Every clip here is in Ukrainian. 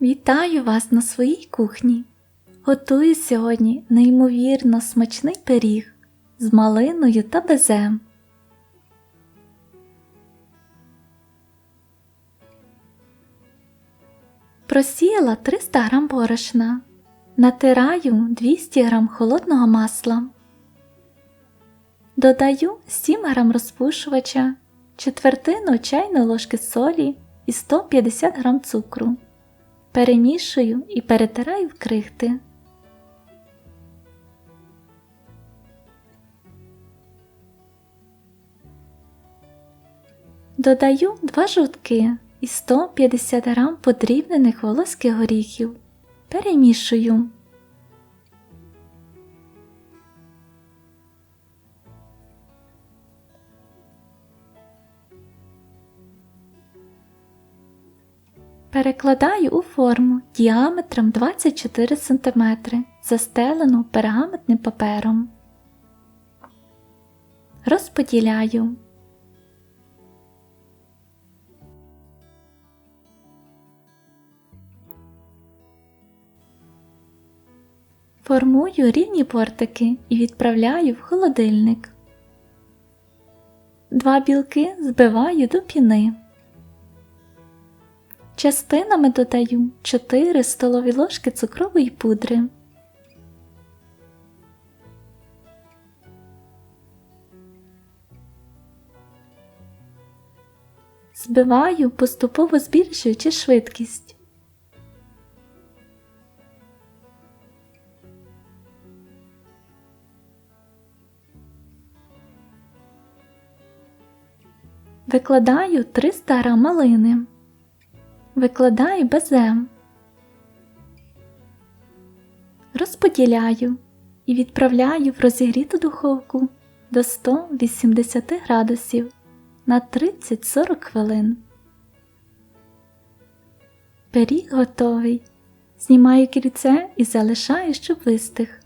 Вітаю вас на своїй кухні. Готую сьогодні неймовірно смачний пиріг з малиною та безем. Просіяла 300 г борошна. Натираю 200 г холодного масла. Додаю 7 г розпушувача, четвертину чайної ложки солі і 150 г цукру. Перемішую і перетираю в крихти. Додаю 2 жовтки і 150 г подрібнених волоських горіхів. Перемішую. Перекладаю у форму діаметром 24 см, застелену пергаментним папером. Розподіляю. Формую рівні бортики і відправляю в холодильник. Два білки збиваю до піни. Частинами додаю 4 столові ложки цукрової пудри. Збиваю, поступово збільшуючи швидкість. Викладаю 300 г малини. Викладаю безем. Розподіляю і відправляю в розігріту духовку до 180 градусів на 30-40 хвилин. Пиріг готовий. Знімаю кільце і залишаю, щоб вистиг.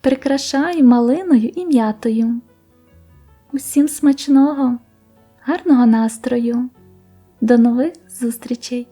Прикрашаю малиною і м'ятою. Усім смачного, гарного настрою! До нових зустрічей!